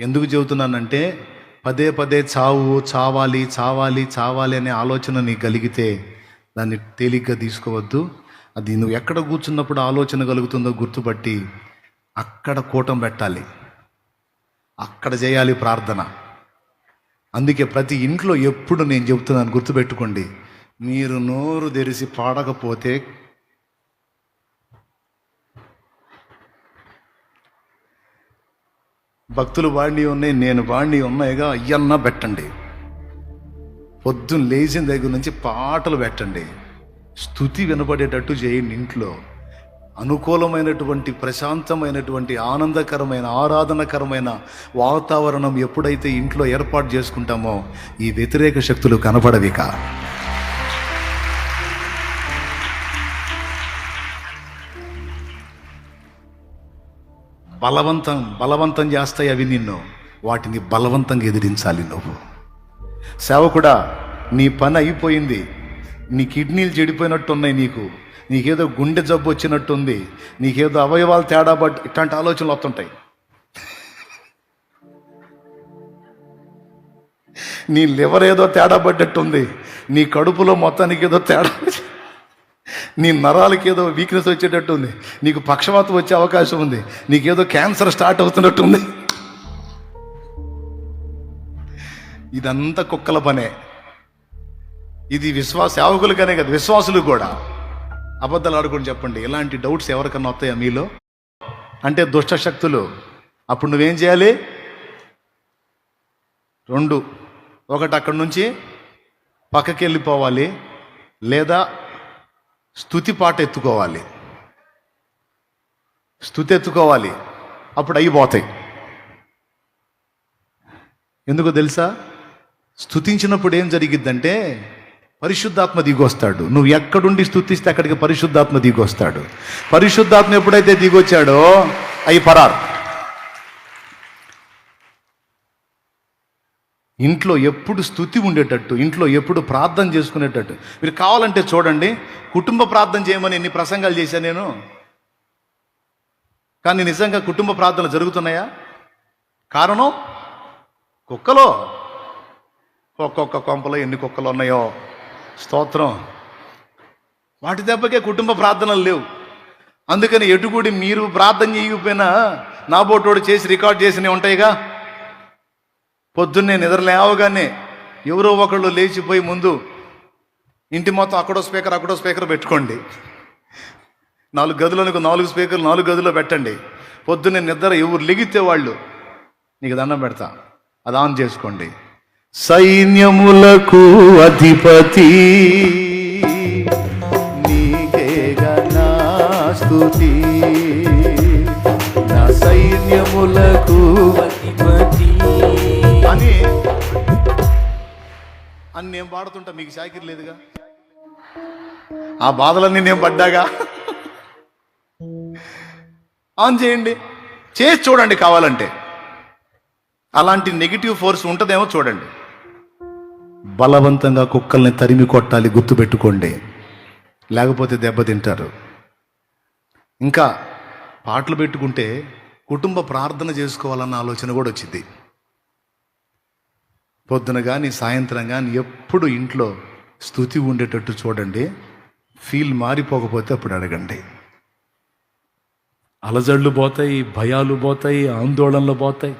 ఎందుకు చెబుతున్నానంటే పదే పదే చావు చావాలి చావాలి చావాలి అనే ఆలోచన నీకు కలిగితే దాన్ని తేలిగ్గా తీసుకోవద్దు. అది నువ్వు ఎక్కడ కూర్చున్నప్పుడు ఆలోచన కలుగుతుందో గుర్తుపట్టి అక్కడ కూటం పెట్టాలి. అక్కడ చేయాలి ప్రార్థన. అందుకే ప్రతి ఇంట్లో ఎప్పుడు నేను చెబుతున్నాను గుర్తుపెట్టుకోండి. మీరు నోరు తెరిచి పాడకపోతే భక్తులు వాడిని ఉన్నాయి నేను వాడిని ఉన్నాయిగా అయ్యన్న పెట్టండి. పొద్దున్న లేచిన దగ్గర నుంచి పాటలు పెట్టండి. స్థుతి వినపడేటట్టు చేయండి ఇంట్లో. అనుకూలమైనటువంటి ప్రశాంతమైనటువంటి ఆనందకరమైన ఆరాధనకరమైన వాతావరణం ఎప్పుడైతే ఇంట్లో ఏర్పాటు చేసుకుంటామో ఈ వ్యతిరేక శక్తులు కనపడవిక. బలవంతం బలవంతం చేస్తాయి అవి నిన్ను. వాటిని బలవంతంగా ఎదిరించాలి నువ్వు. సేవకుడా నీ పని అయిపోయింది. నీ కిడ్నీలు చెడిపోయినట్టు ఉన్నాయి నీకు. నీకేదో గుండె జబ్బు వచ్చినట్టుంది. నీకేదో అవయవాలు తేడా బట్ ఇట్లాంటి ఆలోచనలు వస్తుంటాయి. నీ లివర్ ఏదో తేడా పడ్డట్టుంది. నీ కడుపులో మొత్తానికి ఏదో తేడా వచ్చి- నీ నరాలకి ఏదో వీక్నెస్ వచ్చేటట్టు ఉంది. నీకు పక్షవాతం వచ్చే అవకాశం ఉంది. నీకేదో క్యాన్సర్ స్టార్ట్ అవుతున్నట్టు ఉంది. ఇదంతా కుక్కల పనే. ఇది విశ్వాస సేవకులకనే కదా విశ్వాసులు కూడా. అబద్ధాలు ఆడుకుని చెప్పండి. ఇలాంటి డౌట్స్ ఎవరికన్నా వస్తాయా మీలో? అంటే దుష్ట శక్తులు. అప్పుడు నువ్వేం చేయాలి? రెండు. ఒకటి అక్కడి నుంచి పక్కకి వెళ్ళిపోవాలి లేదా స్థుతి పాట ఎత్తుకోవాలి. స్థుతి ఎత్తుకోవాలి. అప్పుడు అయిపోతాయి ఎందుకో తెలుసా? స్థుతించినప్పుడు ఏం జరిగిద్దంటే పరిశుద్ధాత్మ దిగొస్తాడు. నువ్వు ఎక్కడుండి స్థుతిస్తే అక్కడికి పరిశుద్ధాత్మ దిగొస్తాడు. పరిశుద్ధాత్మ ఎప్పుడైతే దిగొచ్చాడో అయి పరారు. ఇంట్లో ఎప్పుడు స్థుతి ఉండేటట్టు ఇంట్లో ఎప్పుడు ప్రార్థన చేసుకునేటట్టు. మీరు కావాలంటే చూడండి కుటుంబ ప్రార్థన చేయమని ఎన్ని ప్రసంగాలు చేశాను నేను? కానీ నిజంగా కుటుంబ ప్రార్థన జరుగుతున్నాయా? కారణం? కుక్కలో. ఒక్కొక్క కొంపలో ఎన్ని కుక్కలు ఉన్నాయో? స్తోత్రం. వాటి దెబ్బకే కుటుంబ ప్రార్థనలు లేవు. అందుకని ఎటుకుడి మీరు ప్రార్థన చేయకపోయినా నా బోటోడు చేసి రికార్డ్ చేసినవి ఉంటాయిగా? పొద్దున్నే నిద్ర లేవగానే ఎవరో ఒకళ్ళు లేచిపోయి ముందు ఇంటి మొత్తం అక్కడో స్పీకర్ అక్కడో స్పీకర్ పెట్టుకోండి. నాలుగు గదులకు నాలుగు స్పీకర్లు నాలుగు గదుల్లో పెట్టండి. పొద్దున్నే నిద్ర ఎవరు లెగితే వాళ్ళు నీకు దండం పెడతా. అది ఆన్ చేసుకోండి. సైన్యములకు అధిపతి నీకేగా నా స్తుతి నా సైన్యములకు అని అని నేను పాడుతుంటా మీకు శాకిర్ లేదుగా? ఆ బాధలన్నీ నేను పడ్డాగా. ఆన్ చేయండి. చేసి చూడండి కావాలంటే. అలాంటి నెగిటివ్ ఫోర్స్ ఉంటుందేమో చూడండి. బలవంతంగా కుక్కల్ని తరిమి కొట్టాలి గుర్తుపెట్టుకోండి. లేకపోతే దెబ్బతింటారు ఇంకా పాటలు పెట్టుకుంటే కుటుంబ ప్రార్థన చేసుకోవాలన్న ఆలోచన కూడా వచ్చింది. పొద్దున కానీ సాయంత్రం కానీ ఎప్పుడు ఇంట్లో స్థుతి ఉండేటట్టు చూడండి. ఫీల్ మారిపోకపోతే అప్పుడు అడగండి. అలజడులు పోతాయి భయాలు పోతాయి ఆందోళనలు పోతాయి.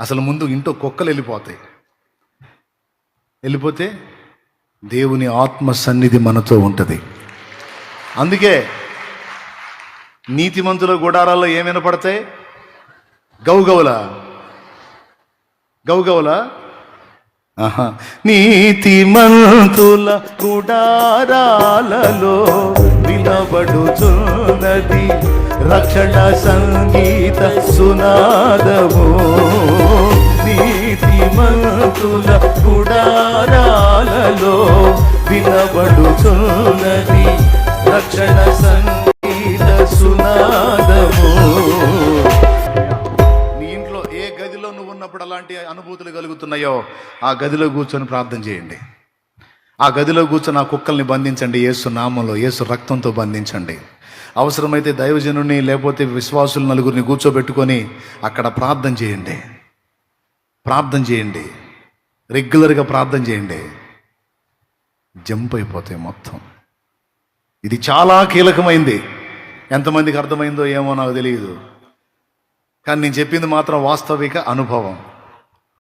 అసలు ముందు ఇంట్లో కుక్కలు వెళ్ళిపోతాయి. వెళ్ళిపోతే దేవుని ఆత్మ సన్నిధి మనతో ఉంటుంది. అందుకే నీతిమంతుల గుడారాల్లో ఏం వినపడతాయి గౌగౌల గౌగౌల? నీతి మంతుల కుడారాలలో నిలబడుచున్నది రక్షణ సంగీత సునాదము. నీతి మంతుల కుడారాలలో నిలబడుచున్నది రక్షణ సంగీత సునాద ఉన్నప్పుడు అలాంటి అనుభూతులు కలుగుతున్నాయో ఆ గదిలో కూర్చొని ప్రార్థన చేయండి. ఆ గదిలో కూర్చొని ఆ కుక్కల్ని బంధించండి. యేసు నామంలో యేసు రక్తంతో బంధించండి. అవసరమైతే దైవజనుని లేకపోతే విశ్వాసులు నలుగురిని కూర్చోబెట్టుకొని అక్కడ ప్రార్థన చేయండి. ప్రార్థన చేయండి. రెగ్యులర్గా ప్రార్థన చేయండి. జంప్ అయిపోతాయి మొత్తం. ఇది చాలా కీలకమైంది. ఎంతమందికి అర్థమైందో ఏమో నాకు తెలియదు కానీ నేను చెప్పింది మాత్రం వాస్తవిక అనుభవం.